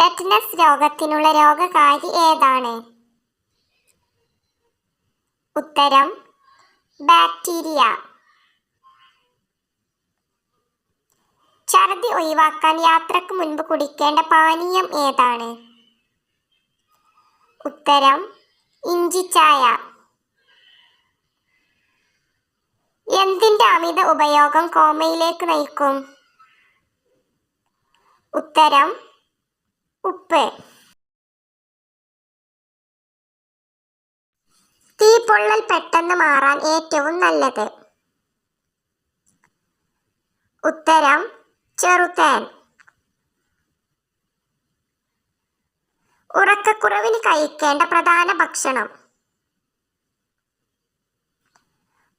Tetanus രോഗത്തിനുള്ള രോഗകാരി ഏതാണ്? ഉത്തരം bacteria. ഛർദി ഒഴിവാക്കാൻ യാത്രയ്ക്ക് മുൻപ് കുടിക്കേണ്ട പാനീയം ഏതാണ്? ഉത്തരം ഇഞ്ചിച്ചായ എന്തിന്റെ അമിത ഉപയോഗം കോമയിലേക്ക് നയിക്കും? ഉത്തരം ഉപ്പ്. തീപ്പൊള്ളൽ പെട്ടെന്ന് മാറാൻ ഏറ്റവും നല്ലത്. ഉത്തരം ചെറുതേൻ. ഉറക്കക്കുറവിന് കഴിക്കേണ്ട പ്രധാന ഭക്ഷണം.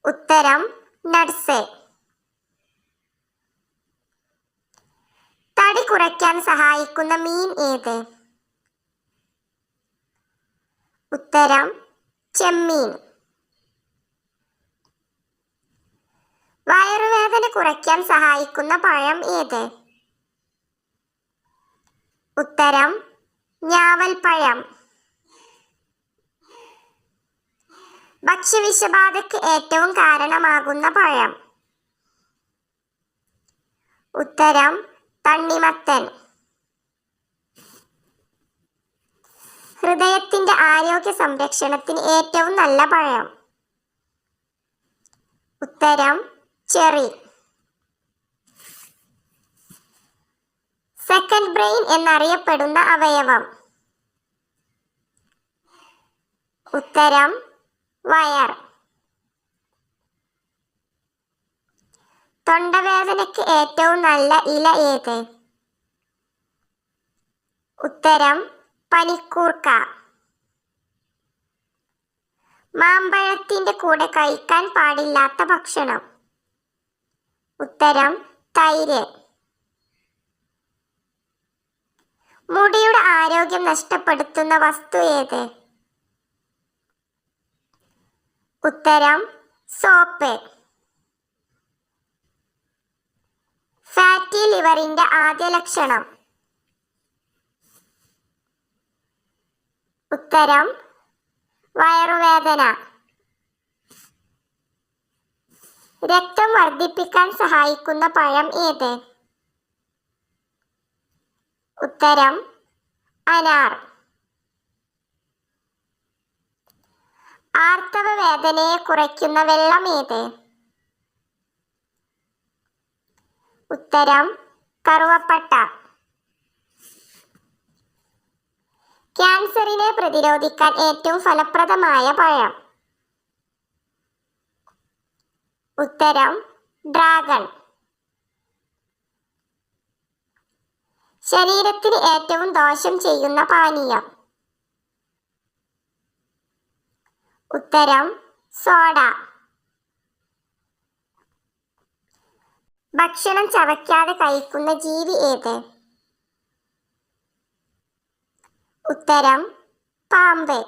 ഉത്തരം നട്സ് കുറയ്ക്കാൻ സഹായിക്കുന്ന മീൻ ഏത്? ഉത്തരം ചെമ്മീൻ. വയറുവേദന കുറയ്ക്കാൻ സഹായിക്കുന്ന പഴം ഏത്? ഉത്തരം ഞാവൽപ്പഴം ഭക്ഷ്യവിഷബാധയ്ക്ക് ഏറ്റവും കാരണമാകുന്ന പഴം. ഉത്തരം തണ്ണിമത്തൻ. ഹൃദയത്തിന്റെ ആരോഗ്യ സംരക്ഷണത്തിന് ഏറ്റവും നല്ല പഴം. ഉത്തരം ചെറി. സെക്കൻഡ് ബ്രെയിൻ എന്നറിയപ്പെടുന്ന അവയവം. ഉത്തരം വയർ. തൊണ്ടവേദനയ്ക്ക് ഏറ്റവും നല്ല ഇല ഏത്? ഉത്തരം പനിക്കൂർക്ക. മാമ്പഴത്തിന്റെ കൂടെ കഴിക്കാൻ പാടില്ലാത്ത ഭക്ഷണം. ഉത്തരം തൈര്. മുടിയുടെ ആരോഗ്യം നഷ്ടപ്പെടുത്തുന്ന വസ്തു ഏത്? ഉത്തരം സോപ്പ്. ഫാറ്റി ലിവറിന്റെ ആദ്യ ലക്ഷണം. ഉത്തരം വയറുവേദന. രക്തം വർദ്ധിപ്പിക്കാൻ സഹായിക്കുന്ന പഴം ഏത്? ഉത്തരം അനാർ. ആർത്തവ വേദനയെ കുറയ്ക്കുന്ന വെള്ളം ഏത്? ഉത്തരം കറുവപ്പട്ട. ക്യാൻസറിനെ പ്രതിരോധിക്കാൻ ഏറ്റവും ഫലപ്രദമായ പഴം. ഉത്തരം ഡ്രാഗൺ. ശരീരത്തിന് ഏറ്റവും ദോഷം ചെയ്യുന്ന പാനീയം. ഉത്തരം സോഡ. ഭക്ഷണം ചവയ്ക്കാതെ കഴിക്കുന്ന ജീവി ഏത്? ഉത്തരം പാമ്പ്.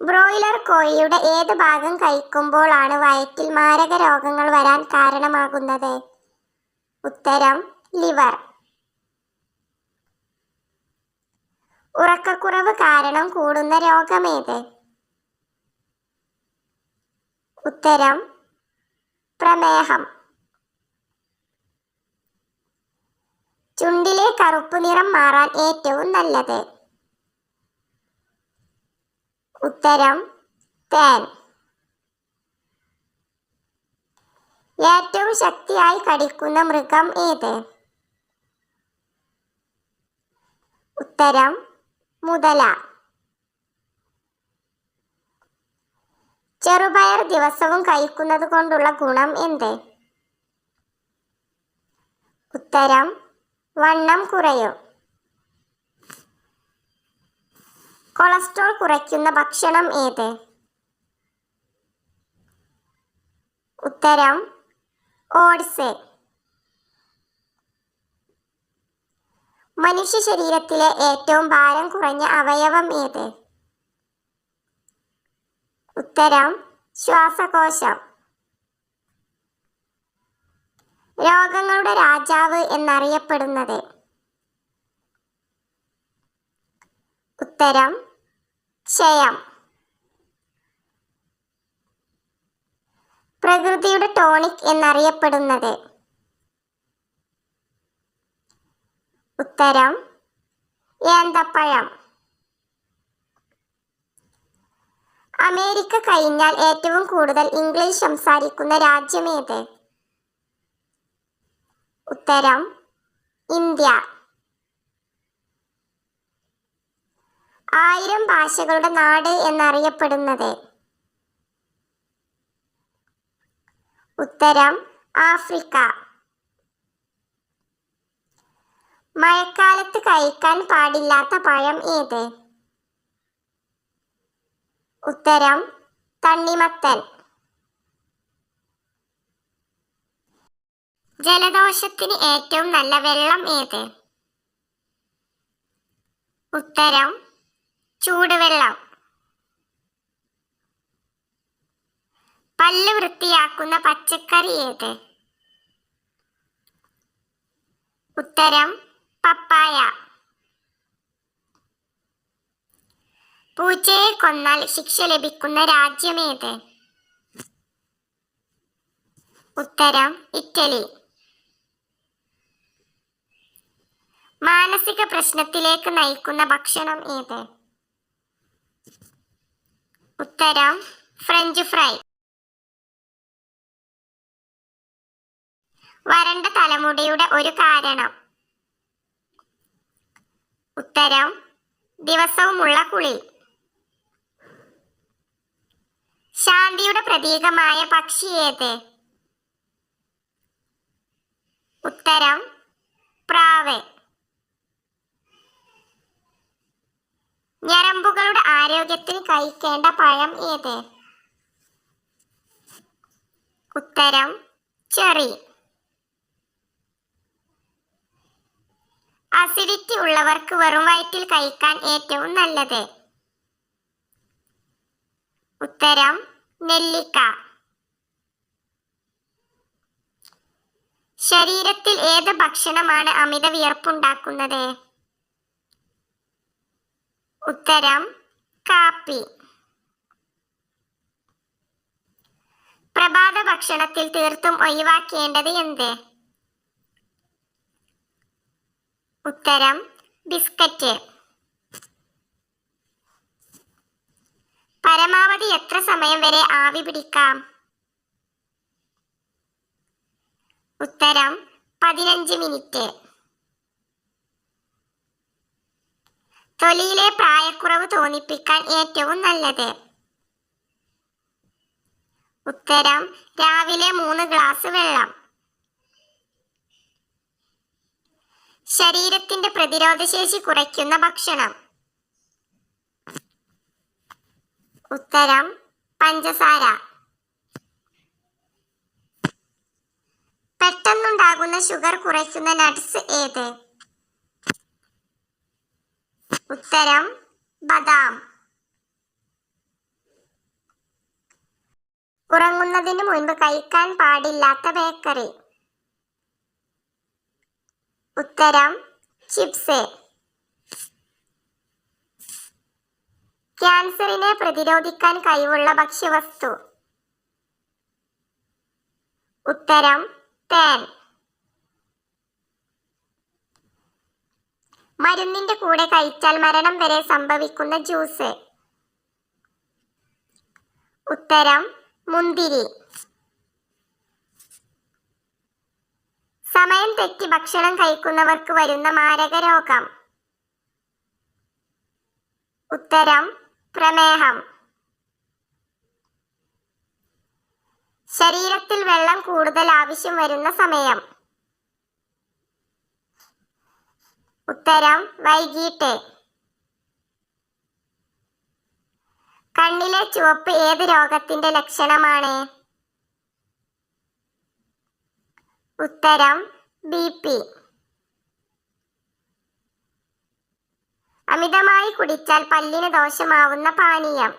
ബ്രോയിലർ കോഴിയുടെ ഏത് ഭാഗം കഴിക്കുമ്പോഴാണ് വയറ്റിൽ മാരക രോഗങ്ങൾ വരാൻ കാരണമാകുന്നത്? ഉത്തരം ലിവർ. ഉറക്കക്കുറവ് കാരണം കൂടുന്ന രോഗമേത് ഉത്തരം പ്രമേഹം. ചുണ്ടിലെ കറുപ്പ് നിറം മാറാൻ ഏറ്റവും നല്ലത്. ഉത്തരം തേൻ. ഏറ്റവും ശക്തിയായി കടിക്കുന്ന മൃഗം ഏത്? ഉത്തരം മുതല. ചെറുപയർ ദിവസവും കഴിക്കുന്നത് കൊണ്ടുള്ള ഗുണം എന്ത്? ഉത്തരം വണ്ണം കുറയും. കൊളസ്ട്രോൾ കുറയ്ക്കുന്ന ഭക്ഷണം ഏത്? ഉത്തരം ഓട്സ്. മനുഷ്യ ശരീരത്തിലെ ഏറ്റവും ഭാരം കുറഞ്ഞ അവയവം ഏത്? ഉത്തരം ശ്വാസകോശം. രോഗങ്ങളുടെ രാജാവ് എന്നറിയപ്പെടുന്നത്. ഉത്തരം ക്ഷയം. പ്രകൃതിയുടെ ടോണിക് എന്നറിയപ്പെടുന്നത്. ഉത്തരം ഏന്തപ്പഴം. അമേരിക്ക കഴിഞ്ഞാൽ ഏറ്റവും കൂടുതൽ ഇംഗ്ലീഷ് സംസാരിക്കുന്ന രാജ്യമേത് ഉത്തരം ഇന്ത്യ. ആയിരം ഭാഷകളുടെ നാട് എന്നറിയപ്പെടുന്നത്. ഉത്തരം ആഫ്രിക്ക. മഴക്കാലത്ത് കഴിക്കാൻ പാടില്ലാത്ത പഴം ഏത്? ഉത്തരം തണ്ണിമത്തൻ. ജലദോഷത്തിന് ഏറ്റവും നല്ല വെള്ളം ഏത്? ഉത്തരം ചൂടുവെള്ളം. പല്ല് വൃത്തിയാക്കുന്ന പച്ചക്കറി ഏത്? ഉത്തരം പപ്പായ. പൂച്ചയെ കൊന്നാൽ ശിക്ഷ ലഭിക്കുന്ന രാജ്യമേത്? ഉത്തരം ഇറ്റലി. മാനസിക പ്രശ്നത്തിലേക്ക് നയിക്കുന്ന ഭക്ഷണം ഏത്? ഉത്തരം ഫ്രഞ്ച് ഫ്രൈ. വരണ്ട തലമുടിയുടെ ഒരു കാരണം. ഉത്തരം ദിവസവുമുള്ള കുളി. ശാന്തിയുടെ പ്രതീകമായ പക്ഷി ഏത്? ഉത്തരം പ്രാവ്. ഞരമ്പുകളുടെ ആരോഗ്യത്തിന് കഴിക്കേണ്ട പഴം ഏത്? ഉത്തരം ചെറി. അസിഡിറ്റി ഉള്ളവർക്ക് വെറും വയറ്റിൽ കഴിക്കാൻ ഏറ്റവും നല്ലത്. ഉത്തരം നെല്ലിക്ക. ശരീരത്തിൽ ഏത് ഭക്ഷണമാണ് അമിത വിയർപ്പുണ്ടാക്കുന്നത്? ഉത്തരം കാപ്പി. പ്രഭാത ഭക്ഷണത്തിൽ തീർത്തും ഒഴിവാക്കേണ്ടത് എന്ത്? ഉത്തരം ബിസ്ക്കറ്റ്. പരമാവധി എത്ര സമയം വരെ ആവി പിടിക്കാം? ഉത്തരം പതിനഞ്ച് മിനിറ്റ്. തൊലിയിലെ പ്രായക്കുറവ് തോന്നിപ്പിക്കാൻ ഏറ്റവും നല്ലത്. ഉത്തരം രാവിലെ മൂന്ന് ഗ്ലാസ് വെള്ളം. ശരീരത്തിന്റെ പ്രതിരോധശേഷി കുറയ്ക്കുന്ന ഭക്ഷണം. ഉത്തരം പഞ്ചസാര. പെട്ടെന്നുണ്ടാകുന്ന ഷുഗർ കുറയ്ക്കുന്ന നട്ട്സ് ഏത്? ഉത്തരം ബദാം. ഉറങ്ങുന്നതിന് മുൻപ് കഴിക്കാൻ പാടില്ലാത്ത ബേക്കറി ഉത്തരം ചിപ്സ്. ക്യാൻസറിനെ പ്രതിരോധിക്കാൻ കഴിവുള്ള ഭക്ഷ്യവസ്തു. ഉത്തരം തേൻ. മരുന്നിന്റെ കൂടെ കഴിച്ചാൽ മരണം വരെ സംഭവിക്കുന്ന ജ്യൂസ്. ഉത്തരം മുന്തിരി. സമയം തെറ്റി ഭക്ഷണം കഴിക്കുന്നവർക്ക് വരുന്ന മാരക രോഗം. ഉത്തരം പ്രമേഹം. ശരീരത്തിൽ വെള്ളം കൂടുതൽ ആവശ്യം വരുന്ന സമയം. ഉത്തരം വൈകിട്ട്. കണ്ണിലെ ചുവപ്പ് ഏത് രോഗത്തിന്റെ ലക്ഷണമാണ്? ഉത്തരം ബി പി. അമിതമായി കുടിച്ചാൽ പല്ലിന് ദോഷമാവുന്ന പാനീയം.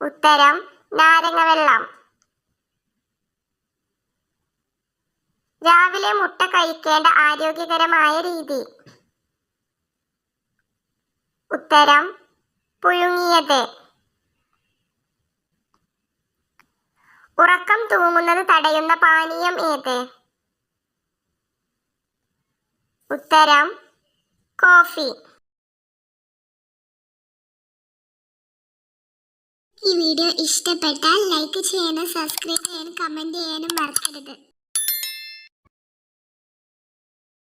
ഉത്തരം നാരങ്ങ വെള്ളം. രാവിലെ മുട്ട കഴിക്കേണ്ട ആരോഗ്യകരമായ രീതി. ഉത്തരം പുഴുങ്ങിയത്. ഉറക്കം തൂങ്ങുന്നത് തടയുന്ന പാനീയം ഏത്? ഉത്തരം കോഫി. ഈ വീഡിയോ ഇഷ്ടപ്പെട്ടാൽ ലൈക്ക് ചെയ്യാനും സബ്സ്ക്രൈബ് ചെയ്യാനും കമന്റ് ചെയ്യാനും മറക്കരുത്.